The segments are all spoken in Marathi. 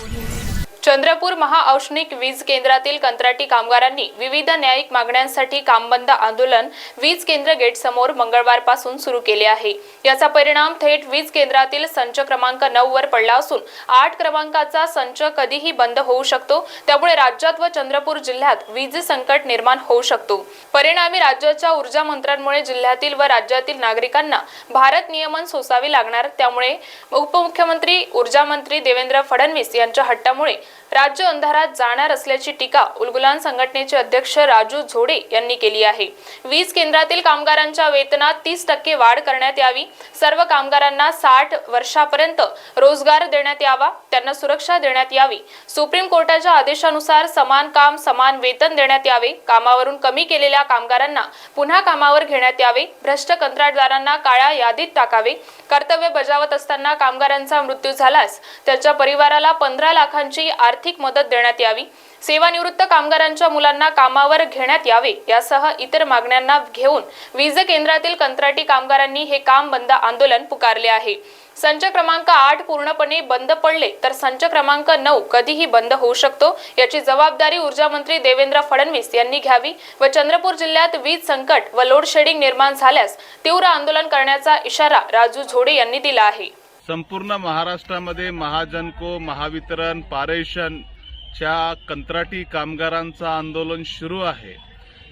Audio चंद्रपूर महाऔष्णिक वीज केंद्रातील कंत्राटी कामगारांनी विविध न्यायिक मागण्यांसाठी कामबंद आंदोलन वीज केंद्र गेटसमोर मंगळवारपासून सुरू केले आहे. याचा परिणाम थेट वीज केंद्रातील संच क्रमांक नऊ वर पडला असून आठ क्रमांकाचा संच कधीही बंद होऊ शकतो. त्यामुळे राज्यात व चंद्रपूर जिल्ह्यात वीज संकट निर्माण होऊ शकतो. परिणामी राज्याच्या ऊर्जा मंत्र्यांमुळे जिल्ह्यातील व राज्यातील नागरिकांना भारत नियमन सोसावे लागणार. त्यामुळे उपमुख्यमंत्री ऊर्जा मंत्री देवेंद्र फडणवीस यांच्या हट्टामुळे राज्य अंधारात जाणार असल्याची टीका उलगुलान संघटनेचे अध्यक्ष राजू झोडे यांनी केली आहे. वीज केंद्रातील कामगारांच्या वेतनात तीस टक्के वाढ करण्यात यावी. सर्व कामगारांना साठ वर्षापर्यंत रोजगार देण्यात यावा. त्यांना सुरक्षा देण्यात यावी. सुप्रीम कोर्टाच्या आदेशानुसार समान काम समान वेतन देण्यात यावे. कामावरून कमी केलेल्या कामगारांना पुन्हा कामावर घेण्यात यावे. भ्रष्ट कंत्राटदारांना काळ्या यादीत टाकावे. कर्तव्य बजावत असताना कामगारांचा मृत्यू झाल्यास त्याच्या परिवाराला पंधरा लाखांची आर्थिक आर्थिक मदत देण्यात यावी. सेवानिवृत्त कामगारांच्या मुलांना कामावर घेण्यात यावे यासह इतर मागण्यांना घेऊन वीज केंद्रातील कंत्राटी कामगारांनी हे काम बंद आंदोलन पुकारले आहे. संच क्रमांक आठ पूर्णपणे बंद पडले तर संच क्रमांक नऊ कधीही बंद होऊ शकतो याची जबाबदारी ऊर्जा मंत्री देवेंद्र फडणवीस यांनी घ्यावी व चंद्रपूर जिल्ह्यात वीज संकट व लोडशेडिंग निर्माण झाल्यास तीव्र आंदोलन करण्याचा इशारा राजू झोडे यांनी दिला आहे. संपूर्ण महाराष्ट्रामध्ये महाजनको महावितरण पारेषणच्या कंत्राटी कामगारांचं आंदोलन सुरू आहे.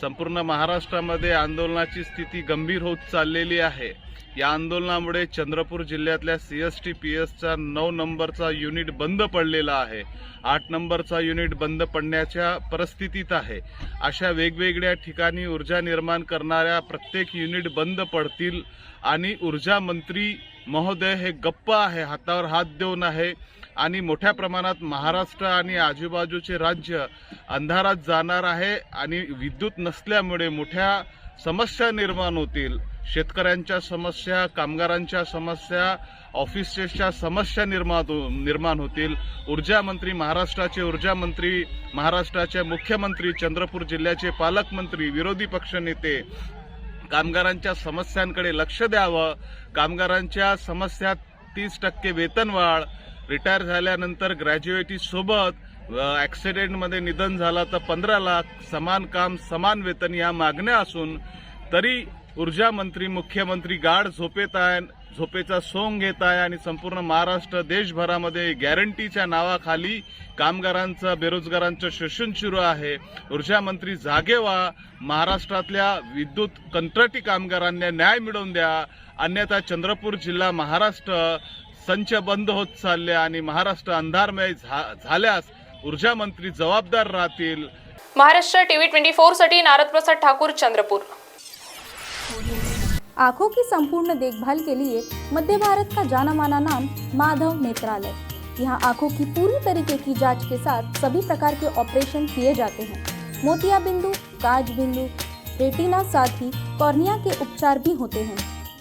संपूर्ण महाराष्ट्रामध्ये आंदोलनाची स्थिती गंभीर होत चाललेली आहे. या आंदोलनामुळे चंद्रपूर जिल्ह्यातल्या सी एस टी पी एसचा नऊ नंबरचा युनिट बंद पडलेला आहे. आठ नंबरचा युनिट बंद पडण्याच्या परिस्थितीत आहे. अशा वेगवेगळ्या ठिकाणी ऊर्जा निर्माण करणाऱ्या प्रत्येक युनिट बंद पडतील आणि ऊर्जा मंत्री महोदय हे गप्प आहे हातावर हात देऊन आहे. आणि मोठ्या प्रमाणात महाराष्ट्र आणि आजूबाजूचे राज्य अंधारात जाणार आहे आणि विद्युत नसल्यामुळे मोठ्या समस्या निर्माण होतील. शेतकऱ्यांच्या समस्या कामगारांच्या समस्या ऑफिसेसच्या समस्या निर्माण हो- निर्माण होतील. ऊर्जा मंत्री महाराष्ट्राचे ऊर्जा मंत्री महाराष्ट्राचे मुख्यमंत्री चंद्रपूर जिल्ह्याचे पालकमंत्री विरोधी पक्षनेते कामगारांच्या समस्यांकडे लक्ष द्यावं. कामगारांच्या समस्या तीस टक्के वेतनवाढ रिटायर झाल्यानंतर ग्रॅज्युएटीसोबत ॲक्सिडेंटमध्ये निधन झाला तर पंधरा लाख समान काम समान वेतन या मागण्या असून तरी ऊर्जा मंत्री मुख्यमंत्री गाढ झोपेत आहे झोपेचा सोंग घेत आहे आणि संपूर्ण महाराष्ट्र देशभरामध्ये गॅरंटीच्या नावाखाली कामगारांचं बेरोजगारांचं शोषण सुरू आहे. ऊर्जा मंत्री जागे व्हा. महाराष्ट्रातल्या विद्युत कंत्राटी कामगारांना न्याय मिळवून द्या. अन्यथा चंद्रपूर जिल्हा महाराष्ट्र संच बंद होत चालले आणि महाराष्ट्र अंधारमय झा- झाल्यास ऊर्जा मंत्री जबाबदार राहतील. महाराष्ट्र टीव्ही ट्वेंटी फोरसाठी नारद प्रसाद ठाकूर चंद्रपूर. आंखों की संपूर्ण देखभाल के लिए मध्य भारत का जाना माना नाम माधव नेत्रालय. यहाँ आंखों की पूरी तरीके की जांच के साथ सभी प्रकार के ऑपरेशन किए जाते हैं। मोतिया बिंदु काज बिंदु रेटिना साथ ही कॉर्निया के उपचार भी होते हैं।